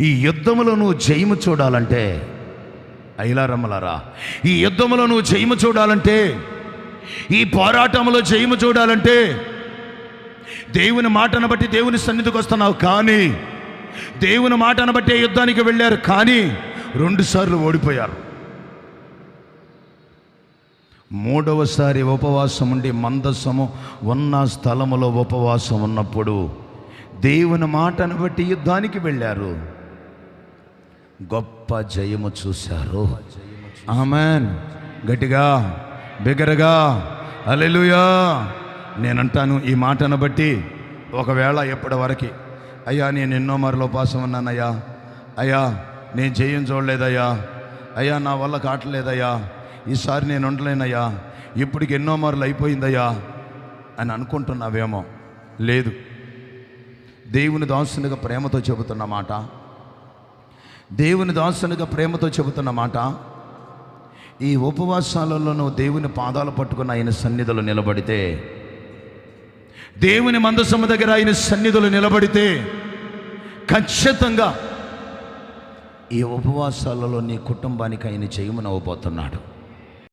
ఈ యుద్ధములో నువ్వు జయము చూడాలంటే ఐలారమ్మలారా ఈ యుద్ధములో నువ్వు జయము చూడాలంటే ఈ పోరాటంలో జయము చూడాలంటే దేవుని మాటను బట్టి దేవుని సన్నిధికి వస్తున్నావు కానీ దేవుని మాటను బట్టి యుద్ధానికి వెళ్ళారు కానీ రెండుసార్లు ఓడిపోయారు. మూడవసారి ఉపవాసం ఉండి మందస్సము ఉన్న స్థలములో ఉపవాసం ఉన్నప్పుడు దేవుని మాటను బట్టి యుద్ధానికి వెళ్ళారు. గొప్ప జయము చూశారు. ఆమెన్. గట్టిగా బిగరగా అలెలుయా నేనంటాను ఈ మాటను బట్టి ఒకవేళ ఎప్పటి వరకు. అయ్యా నేను ఎన్నో మరలో ఉపాసం ఉన్నానయ్యా. అయ్యా నేను జయం చూడలేదయ్యా. అయ్యా నా వల్ల కావట్లేదయ్యా. ఈసారి నేను ఉండలేనయ్యా. ఇప్పటికి ఎన్నో మార్లు అయిపోయిందయ్యా. అని అనుకుంటున్నావేమో. లేదు. దేవుని దాసునిగా ప్రేమతో చెబుతున్న మాట. దేవుని దాసునిగా ప్రేమతో చెబుతున్న మాట. ఈ ఉపవాసాలలో నువ్వు దేవుని పాదాలు పట్టుకున్న ఆయన సన్నిధులు నిలబడితే దేవుని మందసము దగ్గర ఆయన సన్నిధులు నిలబడితే ఖచ్చితంగా ఈ ఉపవాసాలలో నీ కుటుంబానికి ఆయన చేయమనవ్వబోతున్నాడు